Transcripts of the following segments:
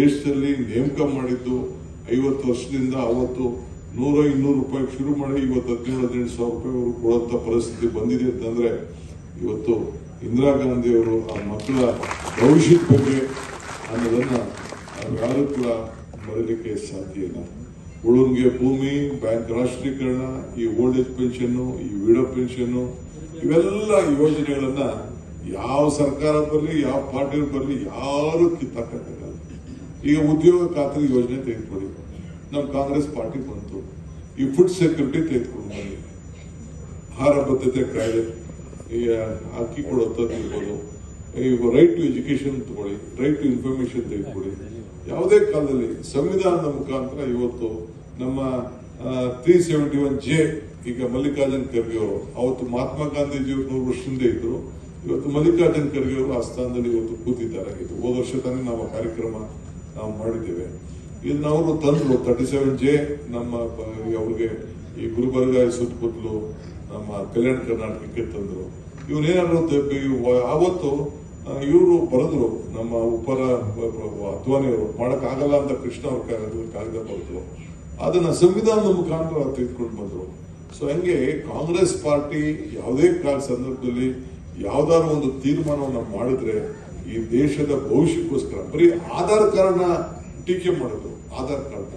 ದೇಶದಲ್ಲಿ ನೇಮಕ ಮಾಡಿದ್ದು ಐವತ್ತು ವರ್ಷದಿಂದ ಅವತ್ತು ನೂರ ಇನ್ನೂರು ರೂಪಾಯಿ ಶುರು ಮಾಡಿ ಇವತ್ತು ಹದಿನೇಳು ಹದಿನೆಂಟು ಸಾವಿರ ರೂಪಾಯಿವರೆಗೂ ಕೊಡುವಂತ ಪರಿಸ್ಥಿತಿ ಬಂದಿದೆ ಅಂತಂದ್ರೆ ಇವತ್ತು ಇಂದಿರಾ ಗಾಂಧಿಯವರು ಆ ಮಕ್ಕಳ ಭವಿಷ್ಯದ ಬಗ್ಗೆ ಅನ್ನೋದನ್ನ ಯಾರು ಕೂಡ ಮರೀಲಿಕ್ಕೆ ಸಾಧ್ಯ ಇಲ್ಲ. ಉಳುಂಗೆ ಭೂಮಿ, ಬ್ಯಾಂಕ್ ರಾಷ್ಟ್ರೀಕರಣ, ಈ ಓಲ್ಡ್ ಏಜ್ ಪೆನ್ಷನ್ ಈ ವಿಡೋ ಪೆನ್ಷನ್ ಇವೆಲ್ಲ ಯೋಜನೆಗಳನ್ನ ಯಾವ ಸರ್ಕಾರ ಬರಲಿ, ಯಾವ ಪಾರ್ಟಿ ಬರಲಿ, ಯಾರು ಕಿತ್ತಾಕಕ್ಕಾಗಲ್ಲ ಈಗ ಉದ್ಯೋಗ ಖಾತ್ರಿ ಯೋಜನೆ ತೆಗೆದುಕೊಳ್ಳಿ. ನಮ್ಮ ಕಾಂಗ್ರೆಸ್ ಪಾರ್ಟಿ ಬಂತು. ಈ ಫುಡ್ ಸೆಕ್ಯೂರಿಟಿ ತೆಗೆದುಕೊಂಡು ಬನ್ನಿ ಆಹಾರ ಭದ್ರತೆ ಕಾಯ್ದೆ, ಈ ಅಕ್ಕಿ ಇರ್ಬೋದು. ಈಗ ರೈಟ್ ಟು ಎಜುಕೇಶನ್ ತಗೊಳ್ಳಿ ರೈಟ್ ಟು ಇನ್ಫಾರ್ಮೇಶನ್ ತೆಗೆದುಕೊಳ್ಳಿ. ಯಾವುದೇ ಕಾಲದಲ್ಲಿ ಸಂವಿಧಾನದ ಮುಖಾಂತರ ಇವತ್ತು ನಮ್ಮ ತ್ರೀ ಸೆವೆಂಟಿ ಒನ್ ಜೆ ಈಗ ಮಲ್ಲಿಕಾರ್ಜುನ್ ಖರ್ಗೆ ಅವರು, ಅವತ್ತು ಮಹಾತ್ಮ ಗಾಂಧೀಜಿಯವರು ನೂರು ವರ್ಷದಿಂದ ಇದ್ರು. ಇವತ್ತು ಮಲ್ಲಿಕಾರ್ಜುನ್ ಖರ್ಗೆ ಅವರು ಆ ಸ್ಥಾನದಲ್ಲಿ ಇವತ್ತು ಕೂತಿದ್ದಾರೆ. ಹೋದ ವರ್ಷ ತಾನೇ ನಾವು ಕಾರ್ಯಕ್ರಮ ನಾವು ಮಾಡಿದ್ದೇವೆ. ಇದನ್ನ ಅವರು ತಂದ್ರು. ತರ್ಟಿ ಸೆವೆನ್ ಜೆ ನಮ್ಮ ಅವ್ರಿಗೆ ಈ ಗುಲ್ಬರ್ಗ ಸುತ್ತಮುತ್ತಲು ನಮ್ಮ ಕಲ್ಯಾಣ ಕರ್ನಾಟಕಕ್ಕೆ ತಂದ್ರು. ಇವನೇನಾದ್ರು ಆವತ್ತು ಇವರು ಬರೆದ್ರು. ನಮ್ಮ ಉಪರ ಅದ್ವಾನಿಯವರು. ಮಾಡಕ್ ಆಗಲ್ಲ ಅಂತ ಕೃಷ್ಣ ಅವ್ರ ಕಾಗದ ಬರೆದ್ರು. ಅದನ್ನ ಸಂವಿಧಾನದ ಮುಖಾಂತರ ತೆಗೆದುಕೊಂಡು ಬಂದ್ರು. ಸೊ ಹಂಗೆ ಕಾಂಗ್ರೆಸ್ ಪಾರ್ಟಿ ಯಾವುದೇ ಕಾಲ ಸಂದರ್ಭದಲ್ಲಿ ಯಾವ್ದಾದ್ರು ಒಂದು ತೀರ್ಮಾನವನ್ನ ಮಾಡಿದ್ರೆ ಈ ದೇಶದ ಭವಿಷ್ಯಕ್ಕೋಸ್ಕರ, ಬರೀ ಆಧಾರ್ ಕಾರ್ಡ್ನ ಟೀಕೆ ಮಾಡೋದು, ಆಧಾರ್ ಕಾರ್ಡ್ನ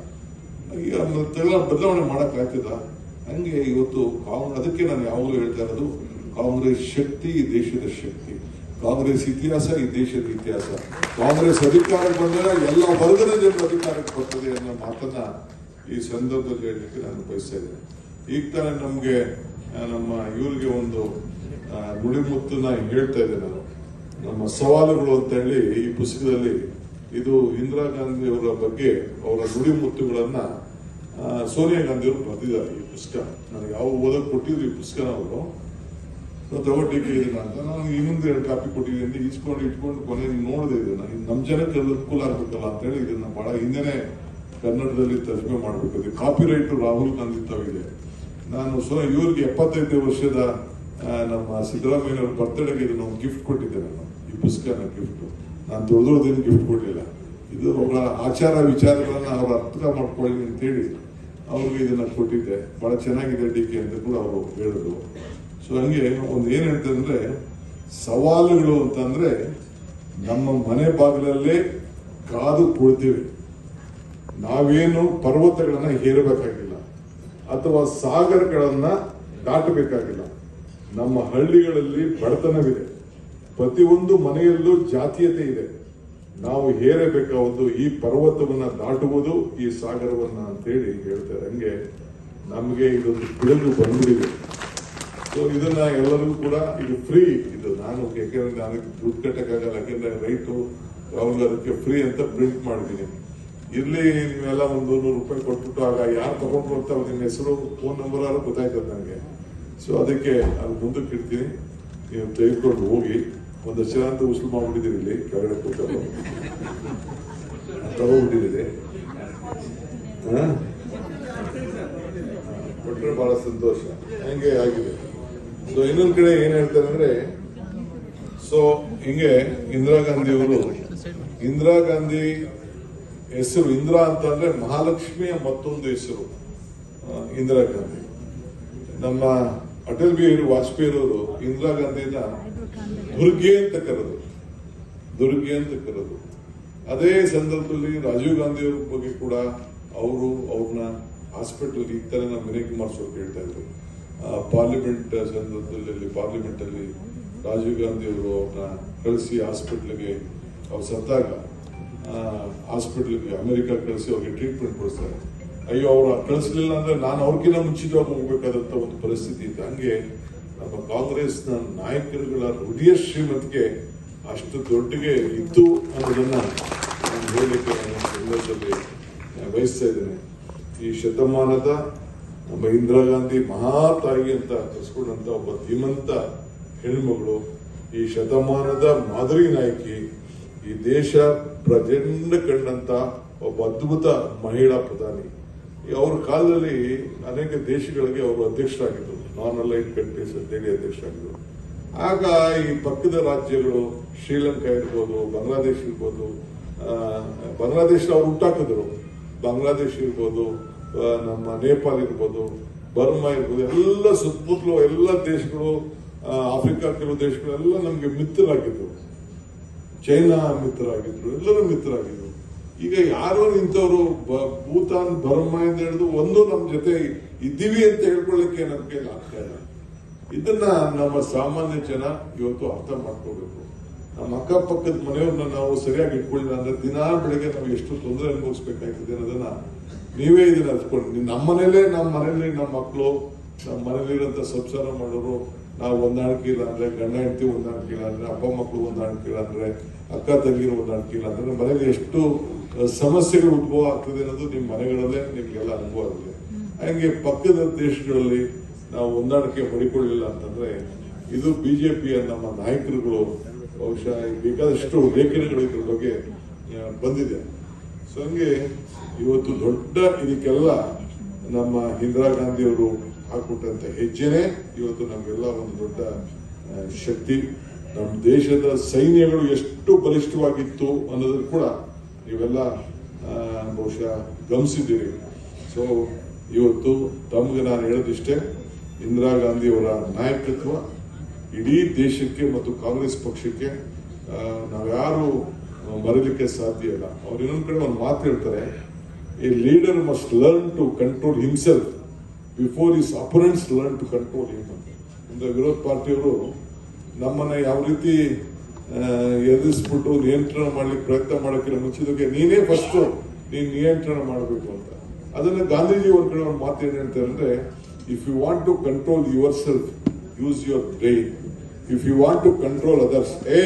ಈಗ ಅದನ್ನೆಲ್ಲ ಬದಲಾವಣೆ ಮಾಡಕ್ ಆಗ್ತದ ಹಂಗೆ ಇವತ್ತು ಕಾಂಗ್ರೆಸ್ ಅದಕ್ಕೆ ನಾನು ಯಾವಾಗಲೂ ಹೇಳ್ತಾ ಇರೋದು, ಕಾಂಗ್ರೆಸ್ ಶಕ್ತಿ ಈ ದೇಶದ ಶಕ್ತಿ. ಕಾಂಗ್ರೆಸ್ ಇತಿಹಾಸ ಈ ದೇಶದ ಇತಿಹಾಸ. ಕಾಂಗ್ರೆಸ್ ಅಧಿಕಾರಕ್ಕೆ ಬಂದಾಗ ಎಲ್ಲ ವರ್ಗದ ಜನರು ಅಧಿಕಾರಕ್ಕೆ ಬರ್ತದೆ ಅನ್ನೋ ಮಾತನ್ನ ಈ ಸಂದರ್ಭದಲ್ಲಿ ಹೇಳಲಿಕ್ಕೆ ನಾನು ಬಯಸ್ತಾ ಇದ್ದೇನೆ. ಈಗ ತಾನೇ ನಮ್ಗೆ ನಮ್ಮ ಇವರಿಗೆ ಒಂದು ನುಡಿಮುತ್ತನ್ನ ಹೇಳ್ತಾ ಇದ್ದೆ ನಾನು. ನಮ್ಮ ಸವಾಲುಗಳು ಅಂತ ಹೇಳಿ ಈ ಪುಸ್ತಕದಲ್ಲಿ ಇದು ಇಂದಿರಾ ಗಾಂಧಿ ಅವರ ಬಗ್ಗೆ ಅವರ ನುಡಿಮುತ್ತುಗಳನ್ನ ಸೋನಿಯಾ ಗಾಂಧಿ ಅವರು ಬರೆದಿದ್ದಾರೆ ಈ ಪುಸ್ತಕ. ನನಗೆ ಯಾವ ಓದಕ್ಕೆ ಕೊಟ್ಟಿದ್ರು ಈ ಪುಸ್ತಕನ ಅವರು. ತಗೊಟ್ಟಿಗೆ ಇದನ್ನ ಅಂತ. ನಾನು ಇನ್ನೊಂದು ಎರಡು ಕಾಪಿ ಕೊಟ್ಟಿದ್ದೀನಿ ಇಸ್ಕೊಂಡು ಇಟ್ಕೊಂಡು ಕೊನೆ ನೋಡಿದೆ ಇದನ್ನ. ನಮ್ಮ ಜನಕ್ಕೆ ಅನುಕೂಲ ಆಗ್ಬೇಕಲ್ಲ ಅಂತ ಹೇಳಿ ಇದನ್ನ ಬಹಳ ಹಿಂದೆನೆ ಕನ್ನಡದಲ್ಲಿ ತರ್ಜಮೆ ಮಾಡಬೇಕು. ಕಾಪಿ ರೈಟ್ ರಾಹುಲ್ ಗಾಂಧಿ ತವಿದೆ. ನಾನು ಸೊ, ಇವ್ರಿಗೆ ಎಪ್ಪತ್ತೈದು ವರ್ಷದ ನಮ್ಮ ಸಿದ್ದರಾಮಯ್ಯ ಅವ್ರ ಬರ್ತ್ಡೇಗೆ ಇದನ್ನ ಒಂದು ಗಿಫ್ಟ್ ಕೊಟ್ಟಿದ್ದೆ ನಾನು. ಈ ಪುಸ್ತಕನ ಗಿಫ್ಟ್ ನಾನು ದೊಡ್ಡದೇನು ಗಿಫ್ಟ್ ಕೊಡಲಿಲ್ಲ. ಇದು ಅವರ ಆಚಾರ ವಿಚಾರಗಳನ್ನು ಅವರು ಅರ್ಥ ಮಾಡ್ಕೊಳ್ಳಿ ಅಂತೇಳಿ ಅವ್ರಿಗೆ ಇದನ್ನು ಕೊಟ್ಟಿದ್ದೆ. ಭಾಳ ಚೆನ್ನಾಗಿದೆ ಡಿ ಅಂತ ಕೂಡ ಅವರು ಹೇಳಿದ್ರು. ಸೊ ಹಂಗೆ ಒಂದು ಏನು ಹೇಳ್ತಂದ್ರೆ, ಸವಾಲುಗಳು ಅಂತಂದರೆ ನಮ್ಮ ಮನೆ ಬಾಗಿಲಲ್ಲೇ ಕಾದು ಕುಳಿತೀವಿ ನಾವೇನು ಪರ್ವತಗಳನ್ನು ಹೇರಬೇಕಾಗಿಲ್ಲ ಅಥವಾ ಸಾಗರಗಳನ್ನು ದಾಟಬೇಕಾಗಿಲ್ಲ. ನಮ್ಮ ಹಳ್ಳಿಗಳಲ್ಲಿ ಬಡತನವಿದೆ. ಪ್ರತಿಯೊಂದು ಮನೆಯಲ್ಲೂ ಜಾತೀಯತೆ ಇದೆ. ನಾವು ಹೇರಬೇಕಾದ್ದು ಈ ಪರ್ವತವನ್ನ ದಾಟುವುದು, ಈ ಸಾಗರವನ್ನ ಅಂತೇಳಿ ಹೇಳ್ತಾರೆ ಹಂಗೆ ನಮಗೆ ಇದೊಂದು ಬಿಡುಗು ಬಂದಿದೆ ಸೊ ಇದನ್ನ ಎಲ್ಲರಿಗೂ ಕೂಡ ಇದು ಫ್ರೀ ಇದು ನಾನು ಯಾಕೆಂದ್ರೆ ನಾನು ದುಡ್ಡು ಕಟ್ಟಕ್ಕಾಗಲ್ಲ, ಯಾಕೆಂದ್ರೆ ರೈಟು ಅವ್ರಿಗೆ ಅದಕ್ಕೆ ಫ್ರೀ ಅಂತ ಪ್ರಿಂಟ್ ಮಾಡಿದ್ದೀನಿ. ಇರ್ಲಿ, ನೀವೆಲ್ಲ ಒಂದು ನೂರು ರೂಪಾಯಿ ಕೊಟ್ಬಿಟ್ಟು ಆಗ ಯಾರು ತಗೊಂಡು ಅಂತ ನಿಮ್ಮ ಹೆಸರು ಫೋನ್ ನಂಬರ್ ಆದ್ರೂ ಗೊತ್ತಾಯ್ತದೆ ನನಗೆ ಸೊ ಅದಕ್ಕೆ ಅದು ಮುಂದಕ್ಕೆ ಇಡ್ತೀನಿ. ನೀವು ತೆಗೆದುಕೊಂಡು ಹೋಗಿ. ಒಂದು ಅಂತ ಉಸುಲು ಮಾಡ್ಬಿಟ್ಟಿದ್ದೀರಿ ಇಲ್ಲಿ, ಕೆಳಗಡೆ ಕೂತರು ತಗೊಂಡ್ಬಿಟ್ಟಿದ್ದೀರಿ ಹಾ? ಕೊಟ್ಟರೆ ಬಹಳ ಸಂತೋಷ. ಹಂಗೆ ಆಗಿದೆ. ಸೊ ಇನ್ನೊಂದು ಕಡೆ ಏನ್ ಹೇಳ್ತಾರೆ ಅಂದ್ರೆ ಸೊ ಹಿಂಗೆ ಇಂದಿರಾ ಗಾಂಧಿ ಅವರು ಇಂದಿರಾ ಗಾಂಧಿ ಹೆಸರು ಇಂದಿರಾ ಅಂತ ಅಂದ್ರೆ ಮಹಾಲಕ್ಷ್ಮಿಯ ಮತ್ತೊಂದು ಹೆಸರು ಇಂದಿರಾ ಗಾಂಧಿ. ನಮ್ಮ ಅಟಲ್ ಬಿಹಾರಿ ವಾಜಪೇಯಿ ಅವರು ಇಂದಿರಾ ಗಾಂಧಿನ ದುರ್ಗೆ ಅಂತ ಕರೆದು ದುರ್ಗೆ ಅಂತ ಕರೆದು ಅದೇ ಸಂದರ್ಭದಲ್ಲಿ ರಾಜೀವ್ ಗಾಂಧಿ ಅವ್ರ ಬಗ್ಗೆ ಕೂಡ ಅವರು ಅವ್ರನ್ನ ಹಾಸ್ಪಿಟಲ್ ಈ ತರ ನಮ್ಮ ಕುಮಾರ್ ಸ್ವಾಮಿ ಹೇಳ್ತಾ ಇದ್ರು. ಪಾರ್ಲಿಮೆಂಟ್ ಸಂದರ್ಭದಲ್ಲಿ ಪಾರ್ಲಿಮೆಂಟ್ ಅಲ್ಲಿ ರಾಜೀವ್ ಗಾಂಧಿ ಅವರು ಅವ್ರನ್ನ ಕಳಿಸಿ ಹಾಸ್ಪಿಟ್ಲಿಗೆ ಅವ್ರು ಸತ್ತಾಗ ಹಾಸ್ಪಿಟ್ಲಿಗೆ ಅಮೆರಿಕ ಕಳಿಸಿ ಅವ್ರಿಗೆ ಟ್ರೀಟ್ಮೆಂಟ್ ಕೊಡಿಸ್ತಾರೆ. ಅಯ್ಯೋ, ಅವ್ರು ಕಳಿಸ್ಲಿಲ್ಲ ಅಂದ್ರೆ ನಾನು ಅವ್ರಿಗಿಂತ ಮುಂಚಿತವಾಗಿ ಹೋಗ್ಬೇಕಾದಂತ ಒಂದು ಪರಿಸ್ಥಿತಿ ಇತ್ತು. ಹಂಗೆ ನಮ್ಮ ಕಾಂಗ್ರೆಸ್ನ ನಾಯಕರುಗಳ ಹೃದಯ ಶ್ರೀಮಂತಿಗೆ ಅಷ್ಟು ದೊಡ್ಡಗೆ ಇತ್ತು ಅನ್ನೋದನ್ನ ನಾನು ಹೇಳಲಿಕ್ಕೆ ನಾನು ಸಂದರ್ಭದಲ್ಲಿ ಬಯಸ್ತಾ ಇದ್ದೇನೆ. ಈ ಶತಮಾನದ ನಮ್ಮ ಇಂದಿರಾ ಗಾಂಧಿ ಮಹಾತಾಯಿ ಅಂತ ಕರೆಸ್ಕೊಂಡಂತ ಒಬ್ಬ ಧೀಮಂತ ಹೆಣ್ಮಗಳು, ಈ ಶತಮಾನದ ಮಾದರಿ ನಾಯಕಿ, ಈ ದೇಶ ಪ್ರಚಂಡ ಕಂಡಂತ ಒಬ್ಬ ಅದ್ಭುತ ಮಹಿಳಾ ಪ್ರಧಾನಿ. ಅವ್ರ ಕಾಲದಲ್ಲಿ ಅನೇಕ ದೇಶಗಳಿಗೆ ಅವರು ಅಧ್ಯಕ್ಷರಾಗಿದ್ದರು. ನಾನ್ ಅಲೈನ್ ಕಂಟ್ರೀಸ್ ಅಂತೇಳಿ ಅಧ್ಯಕ್ಷರಾಗಿದ್ದರು. ಆಗ ಈ ಪಕ್ಕದ ರಾಜ್ಯಗಳು, ಶ್ರೀಲಂಕಾ ಇರ್ಬೋದು ಬಾಂಗ್ಲಾದೇಶ್ ಇರ್ಬೋದು ಬಾಂಗ್ಲಾದೇಶ ಅವ್ರು ಹುಟ್ಟಾಕಿದ್ರು. ಬಾಂಗ್ಲಾದೇಶ ಇರ್ಬೋದು ನಮ್ಮ ನೇಪಾಳ ಇರ್ಬೋದು ಬರ್ಮಾ ಇರ್ಬೋದು, ಎಲ್ಲ ಸುತ್ತಮುತ್ತಲು ಎಲ್ಲ ದೇಶಗಳು ಆಫ್ರಿಕಾ ಕೆಲವು ದೇಶಗಳೆಲ್ಲ ನಮಗೆ ಮಿತ್ರರಾಗಿದ್ರು ಚೈನಾ ಮಿತ್ರರಾಗಿದ್ರು ಎಲ್ಲರೂ ಮಿತ್ರರಾಗಿದ್ರು ಈಗ ಯಾರೋ ನಿಂತವರು ಭೂತಾನ್ ಬರ್ಮ ಎಂದು ಹೇಳಿದ್ರು ಒಂದು ನಮ್ಮ ಜೊತೆ ಇದ್ದೀವಿ ಅಂತ ಹೇಳ್ಕೊಳ್ಳಿಕ್ಕೆ ನನ್ನ ಕೈಲಿ ಆಗ್ತಾ ಇಲ್ಲ. ಇದನ್ನ ನಮ್ಮ ಸಾಮಾನ್ಯ ಜನ ಇವತ್ತು ಅರ್ಥ ಮಾಡ್ಕೋಬೇಕು. ನಮ್ಮ ಅಕ್ಕಪಕ್ಕದ ಮನೆಯವ್ರನ್ನ ನಾವು ಸರಿಯಾಗಿ ಇಟ್ಕೊಳ್ಳಿಲ್ಲ ಅಂದ್ರೆ ದಿನಾ ಬೆಳಿಗ್ಗೆ ನಾವು ಎಷ್ಟು ತೊಂದರೆ ಅನುಭವಿಸ್ಬೇಕಾಗ್ತದೆ ಅನ್ನೋದನ್ನ ನೀವೇ ಇದನ್ನ ಹಚ್ಕೊಂಡು ನಮ್ಮ ಮನೇಲೆ ನಮ್ಮ ಮನೇಲಿ ನಮ್ಮ ಮಕ್ಕಳು ನಮ್ಮ ಮನೇಲಿರೋಂಥ ಸಂಸಾರ ಮಾಡೋರು ನಾವು ಹೊಂದಾಣಿಕೆ ಇಲ್ಲ ಅಂದ್ರೆ ಗಂಡ ಹೆಂಡತಿ ಹೊಂದಾಣಿಕೆ ಇಲ್ಲ ಅಂದ್ರೆ ಅಪ್ಪ ಮಕ್ಕಳು ಹೊಂದಾಣಿಕೆ ಇಲ್ಲ ಅಂದ್ರೆ ಅಕ್ಕ ತಂಗಿರು ಹೊಂದಾಣಿಕೆ ಇಲ್ಲ ಅಂದ್ರೆ ಮನೇಲಿ ಎಷ್ಟು ಸಮಸ್ಯೆಗಳು ಉದ್ಭವ ಆಗ್ತದೆ ಅನ್ನೋದು ನಿಮ್ಮ ಮನೆಗಳಲ್ಲೇ ನಿಮಗೆಲ್ಲ ಅನುಭವ ಆಗಿದೆ ಹಾಗೆ ಪಕ್ಕದ ದೇಶಗಳಲ್ಲಿ ನಾವು ಹೊಂದಾಣಿಕೆ ಮಾಡಿಕೊಳ್ಳಿಲ್ಲ ಅಂತಂದ್ರೆ, ಇದು ಬಿಜೆಪಿಯ ನಮ್ಮ ನಾಯಕರುಗಳು, ಬಹುಶಃ ಬೇಕಾದಷ್ಟು ಲೇಖನಗಳು ಇದ್ರ ಬಗ್ಗೆ ಬಂದಿದೆ. ಸೊ ಹಂಗೆ ಇವತ್ತು ದೊಡ್ಡ ಇದಕ್ಕೆಲ್ಲ ನಮ್ಮ ಇಂದಿರಾ ಗಾಂಧಿ ಅವರು ಹಾಕೊಟ್ಟಂತ ಹೆಜ್ಜೆನೆ ಇವತ್ತು ನಮಗೆಲ್ಲ ಒಂದು ದೊಡ್ಡ ಶಕ್ತಿ. ನಮ್ಮ ದೇಶದ ಸೈನ್ಯಗಳು ಎಷ್ಟು ಬಲಿಷ್ಠವಾಗಿತ್ತು ಅನ್ನೋದನ್ನು ಕೂಡ ನೀವೆಲ್ಲ ಬಹುಶಃ ಗಮನಿಸಿದ್ದೀರಿ. ಸೊ ಇವತ್ತು ತಮಗೆ ನಾನು ಹೇಳೋದಿಷ್ಟೇ, ಇಂದಿರಾ ಗಾಂಧಿಯವರ ನಾಯಕತ್ವ ಇಡೀ ದೇಶಕ್ಕೆ ಮತ್ತು ಕಾಂಗ್ರೆಸ್ ಪಕ್ಷಕ್ಕೆ ನಾವು ನಾವ್ಯಾರು ಮರೀಲಿಕ್ಕೆ ಸಾಧ್ಯ ಇಲ್ಲ. ಅವ್ರು ಇನ್ನೊಂದು ಕಡೆ ಒಂದು ಮಾತು ಹೇಳ್ತಾರೆ a leader must learn to control himself before his opponents learn to control him ಅಂದ್ರೆ ವಿರೋಧ ಪಾರ್ಟಿಯವರು ನಮ್ಮನ್ನ ಯಾವ ರೀತಿ ಎದುರಿಸ್ಬಿಟ್ಟು ನಿಯಂತ್ರಣ ಮಾಡ್ಲಿಕ್ಕೆ ಪ್ರಯತ್ನ ಮಾಡೋಕ್ಕಿಂತ ಮುಚ್ಚಿದಕ್ಕೆ ನೀನೇ ಫಸ್ಟ್ ನೀನು ನಿಯಂತ್ರಣ ಮಾಡಬೇಕು ಅಂತ. ಅದನ್ನ ಗಾಂಧೀಜಿ ಒಂದು ಕಡೆ ಒಂದು ಮಾತು ಏನು ಹೇಳ್ತಾರೆ ಅಂದ್ರೆ if you want to control yourself use your brain if you want to control others uh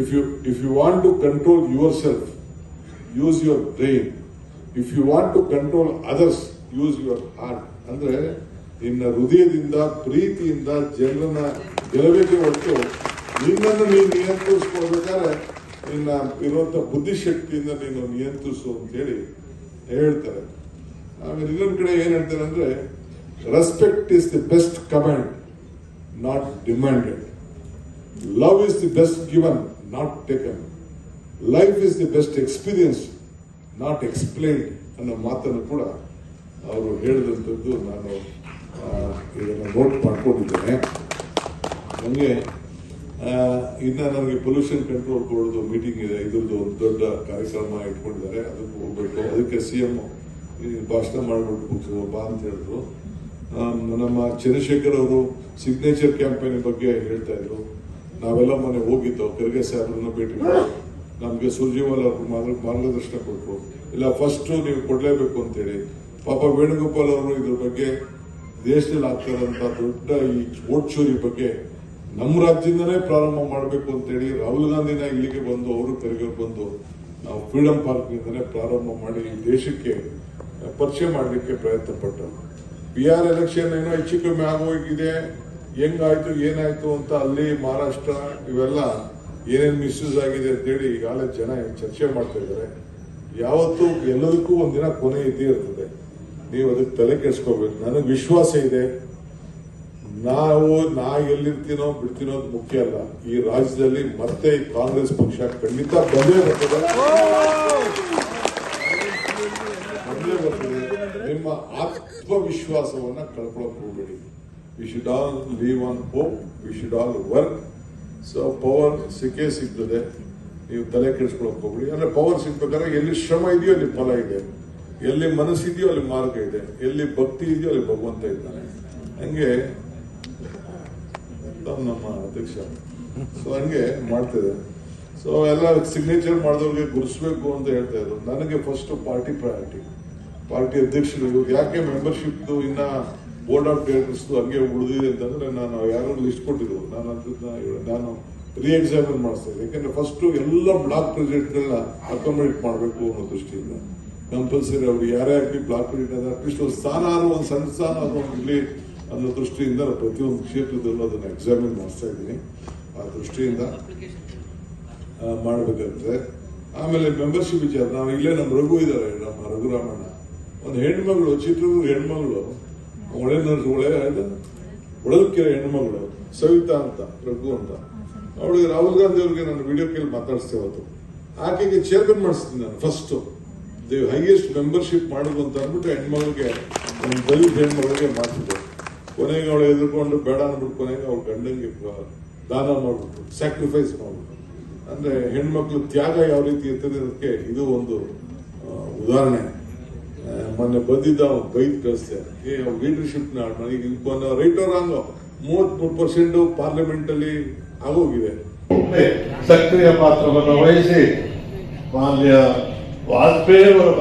if you if you want to control yourself use your brain if you want to control others use your heart ಅಂದ್ರೆ, ನಿನ್ನ ಹೃದಯದಿಂದ, ಪ್ರೀತಿಯಿಂದ ಜನರನ್ನ ಗೆಲ್ಲಬೇಕೆ ಹೊರತು ನಿನ್ನನ್ನು ನೀನು ನಿಯಂತ್ರಿಸ್ಕೊಳ್ಬೇಕಾದ್ರೆ ನಿನ್ನ ಇರುವಂತ ಬುದ್ಧಿಶಕ್ತಿಯಿಂದ ನೀನು ನಿಯಂತ್ರಿಸು ಅಂತೇಳಿ ಹೇಳ್ತಾರೆ. ಆಮೇಲೆ ಇನ್ನೊಂದು ಕಡೆ ಏನ್ ಹೇಳ್ತಾರೆ ಅಂದ್ರೆ respect is the best command not demanded love is the best given not taken life is the best experience not explained, ಅನ್ನೋ ಮಾತನ್ನು ಕೂಡ ಅವರು ಹೇಳಿದಂಥದ್ದು ನಾನು ಇದನ್ನು ನೋಟ್ ಮಾಡ್ಕೊಂಡಿದ್ದೇನೆ. ನನಗೆ ಇನ್ನ ನನಗೆ ಪೊಲ್ಯೂಷನ್ ಕಂಟ್ರೋಲ್ ಬೋರ್ಡ್ ಮೀಟಿಂಗ್ ಇದೆ, ಇದ್ರದ್ದು ಒಂದು ದೊಡ್ಡ ಕಾರ್ಯಕ್ರಮ ಇಟ್ಕೊಂಡಿದ್ದಾರೆ, ಅದಕ್ಕೆ ಹೋಗ್ಬೇಕು. ಅದಕ್ಕೆ ಸಿ ಎಂ ಭಾಷಣ ಮಾಡ್ಬಿಟ್ಟು ಬಾ ಅಂತ ಹೇಳಿದ್ರು. ನಮ್ಮ ಚಂದ್ರಶೇಖರ್ ಅವರು ಸಿಗ್ನೇಚರ್ ಕ್ಯಾಂಪೇನ್ ಬಗ್ಗೆ ಹೇಳ್ತಾ ಇದ್ರು. ನಾವೆಲ್ಲ ಮೊನ್ನೆ ಹೋಗಿದ್ದು, ಖರ್ಗೆ ಸಾಹೇಬ್ರನ್ನ ಭೇಟಿ ನಮ್ಗೆ ಸುರ್ಜೇವಾಲ್ ಅವರು ಮಾರ್ಗ- ಮಾರ್ಗದರ್ಶನ ಕೊಟ್ಟರು ಇಲ್ಲ ಫಸ್ಟ್ ನೀವು ಕೊಡ್ಲೇಬೇಕು ಅಂತೇಳಿ. ಪಾಪ ವೇಣುಗೋಪಾಲ್ ಅವರು ಇದ್ರ ಬಗ್ಗೆ ದೇಶದಲ್ಲಿ ಆಗ್ತಿರೋಂಥ ದೊಡ್ಡ ಈ ವೋಟ್ ಚೂರಿ ಬಗ್ಗೆ ನಮ್ಮ ರಾಜ್ಯದಿಂದನೇ ಪ್ರಾರಂಭ ಮಾಡಬೇಕು ಅಂತೇಳಿ ರಾಹುಲ್ ಗಾಂಧಿನ ಇಲ್ಲಿಗೆ ಬಂದು, ಅವರು ಕರೆಗೆ ಬಂದು ನಾವು ಫ್ರೀಡಂ ಪಾರ್ಕ್ ನಿಂದನೇ ಪ್ರಾರಂಭ ಮಾಡಿ ಈ ದೇಶಕ್ಕೆ ಪರಿಚಯ ಮಾಡಲಿಕ್ಕೆ ಪ್ರಯತ್ನ ಪಟ್ಟರು. ಪಿ ಆರ್ ಎಲೆಕ್ಷನ್ ಏನೋ ಹೆಚ್ಚು ಕಮ್ಮಿ ಆಗೋಗಿದೆ, ಹೆಂಗಾಯ್ತು, ಏನಾಯ್ತು ಅಂತ ಅಲ್ಲಿ ಮಹಾರಾಷ್ಟ್ರ ಇವೆಲ್ಲ ಏನೇನು ಮಿಸ್ಯೂಸ್ ಆಗಿದೆ ಅಂತೇಳಿ ಈಗಾಗಲೇ ಜನ ಚರ್ಚೆ ಮಾಡ್ತಾ ಇದ್ದಾರೆ. ಯಾವತ್ತೂ ಎಲ್ಲದಕ್ಕೂ ಒಂದಿನ ಕೊನೆ ಇದ್ದೇ ಇರ್ತದೆ. ನೀವು ಅದಕ್ಕೆ ತಲೆ ಕೆಡಿಸ್ಕೋಬೇಕು. ನನಗೆ ವಿಶ್ವಾಸ ಇದೆ. ನಾವು, ನಾ ಎಲ್ಲಿರ್ತೀನೋ ಬಿಡ್ತೀನೋ ಅದು ಮುಖ್ಯ ಅಲ್ಲ. ಈ ರಾಜ್ಯದಲ್ಲಿ ಮತ್ತೆ ಕಾಂಗ್ರೆಸ್ ಪಕ್ಷ ಖಂಡಿತ ಬಂದೇ ಬರ್ತದೆ. ಬಂದೇ ಬರ್ತದೆ. ನಿಮ್ಮ ಆತ್ಮವಿಶ್ವಾಸವನ್ನ ಕಳ್ಕೊಳಕ್ ಹೋಗ್ಬೇಡಿ. We should all live on hope we should all work so power ಸಿಕ್ಕೇ ಸಿಗ್ತದೆ. ನೀವು ತಲೆ ಕೆಡಿಸ್ಕೊಳಕ್ ಹೋಗ್ಬೇಡಿ. ಅಂದ್ರೆ ಪವರ್ ಸಿಗ್ಬೇಕಾದ್ರೆ ಎಲ್ಲಿ ಶ್ರಮ ಇದೆಯೋ ಅಲ್ಲಿ ಫಲ ಇದೆ. ಎಲ್ಲಿ ಮನಸ್ಸಿದೆಯೋ ಅಲ್ಲಿ ಮಾರ್ಗ ಇದೆ. ಎಲ್ಲಿ ಭಕ್ತಿ ಇದೆಯೋ ಅಲ್ಲಿ ಭಗವಂತ ಇದ್ದಾನೆ. ಹಂಗೆ ತಾವು ನಮ್ಮ ಅಧ್ಯಕ್ಷ. ಸೊ ಹಂಗೆ ಮಾಡ್ತಿದೆ. ಸೊ ಎಲ್ಲ ಸಿಗ್ನೇಚರ್ ಮಾಡಿದವ್ರಿಗೆ ಗುರುಸ್ಬೇಕು ಅಂತ ಹೇಳ್ತಾ ಇದ್ರು. ನನಗೆ ಫಸ್ಟ್ ಪಾರ್ಟಿ ಪ್ರಯಾರಿಟಿ ಪಾರ್ಟಿ ಅಧ್ಯಕ್ಷರು ಯಾಕೆ ಮೆಂಬರ್ಶಿಪ್ ಇನ್ನ ಬೋರ್ಡ್ ಆಫ್ ಡೈರೆಕ್ಟರ್ಸ್ ಹಂಗೆ ಉಳಿದಿದೆ ಅಂತಂದ್ರೆ ನಾನು ಯಾರೋ ಲಿಸ್ಟ್ ಕೊಟ್ಟಿದ್ರು. ನಾನು ಅದನ್ನ ನಾನು ರೀ ಎಕ್ಸಾಮಿನ್ ಮಾಡಿಸ್ತಾ ಇದ್ದೆ ಯಾಕಂದ್ರೆ ಫಸ್ಟ್ ಎಲ್ಲ ಬ್ಲಾಕ್ ಪ್ರೆಸಿಡೆಂಟ್ಗಳನ್ನ ಅಕಾಮಡೇಟ್ ಮಾಡಬೇಕು ಅನ್ನೋ ದೃಷ್ಟಿಯಿಂದ. ಕಂಪಲ್ಸರಿ ಅವ್ರು ಯಾರೇ ಆಗಲಿ ಬ್ಲಾಕ್ ಪ್ರೆಸಿಡೆಂಟ್ ಅಟ್ಲೀಸ್ಟ್ ಒಂದು ಸ್ಥಾನ ಒಂದು ಸಣ್ಣ ಸ್ಥಾನ ಒಂದು ಇರ್ಲಿ. ಅನ್ನೋ ದೃಷ್ಟಿಯಿಂದ ಪ್ರತಿಯೊಂದು ಕ್ಷೇತ್ರದಲ್ಲೂ ಅದನ್ನು ಎಕ್ಸಾಮಿನ್ ಮಾಡಿಸ್ತಾ ಇದ್ದೀನಿ. ಆ ದೃಷ್ಟಿಯಿಂದ ಮಾಡಬೇಕಂತೆ. ಆಮೇಲೆ ಮೆಂಬರ್ಶಿಪ್ ವಿಚಾರ, ನಾವು ಇಲ್ಲೇ ನಮ್ಮ ರಘು ಇದ್ದಾರೆ ನಮ್ಮ ರಘುರಾಮಣ್ಣ. ಒಂದು ಹೆಣ್ಮಗಳು, ಚಿತ್ರದುರ್ಗ ಹೆಣ್ಮಗಳು, ಒಳೆ ನರ್ಸ್, ಒಳೆ ಒಳಲ್ಕೆರೆ ಹೆಣ್ಮಗಳು, ಸವಿತಾ ಅಂತ, ರಘು ಅಂತ. ಅವಳಿಗೆ ರಾಹುಲ್ ಗಾಂಧಿ ಅವ್ರಿಗೆ ನಾನು ವಿಡಿಯೋ ಕೇಳಿ ಮಾತಾಡಿಸ್ತೇವೆ ಅವತ್ತು. ಆಕೆಗೆ ಚೇರ್ಮನ್ ಮಾಡಿಸ್ತೀನಿ ನಾನು ಫಸ್ಟ್ ದೇವ್ ಹೈಯೆಸ್ಟ್ ಮೆಂಬರ್ಶಿಪ್ ಮಾಡೋದು ಅಂತ ಅಂದ್ಬಿಟ್ಟು ಹೆಣ್ಮಗಳಿಗೆ ಒಂದು ದಲಿತ ಹೆಣ್ಮಗಳಿಗೆ ಮಾಡ್ತಿದ್ದೆ ಕೊನೆಗೆ ಅವಳು ಎದುರ್ಕೊಂಡು ಬೇಡ ಅಂದ್ಬಿಟ್ಟು ಕೊನೆಗೆ ಅವ್ಳ ಗಂಡಂಗೆ ದಾನ ಮಾಡ್ಬಿಟ್ಟು ಸ್ಯಾಕ್ರಿಫೈಸ್ ಮಾಡ್ಬಿಟ್ಟು ಅಂದ್ರೆ ಹೆಣ್ಮಕ್ಳು ತ್ಯಾಗ ಯಾವ ರೀತಿ ಇರ್ತದೆ ಅದಕ್ಕೆ ಇದು ಒಂದು ಉದಾಹರಣೆ. ಮೊನ್ನೆ ಬಂದಿದ್ದ ಅವ್ನು ಬೈದ್ ಕಳಿಸ್ತೆ ಏ ಅವ್ರ ಲೀಡರ್ಶಿಪ್ ನನಗೆ ರೈಟ್ ರಾಂಗ್ ಮೂವತ್ಮೂರು ಪರ್ಸೆಂಟ್ ಪಾರ್ಲಿಮೆಂಟ್ ಅಲ್ಲಿ ಆಗೋಗಿದೆ ಸಕ್ರಿಯ ಪಾತ್ರವನ್ನು ವಹಿಸಿ, ಮಾನ್ಯ ವಾಜಪೇಯಿ ಅವರ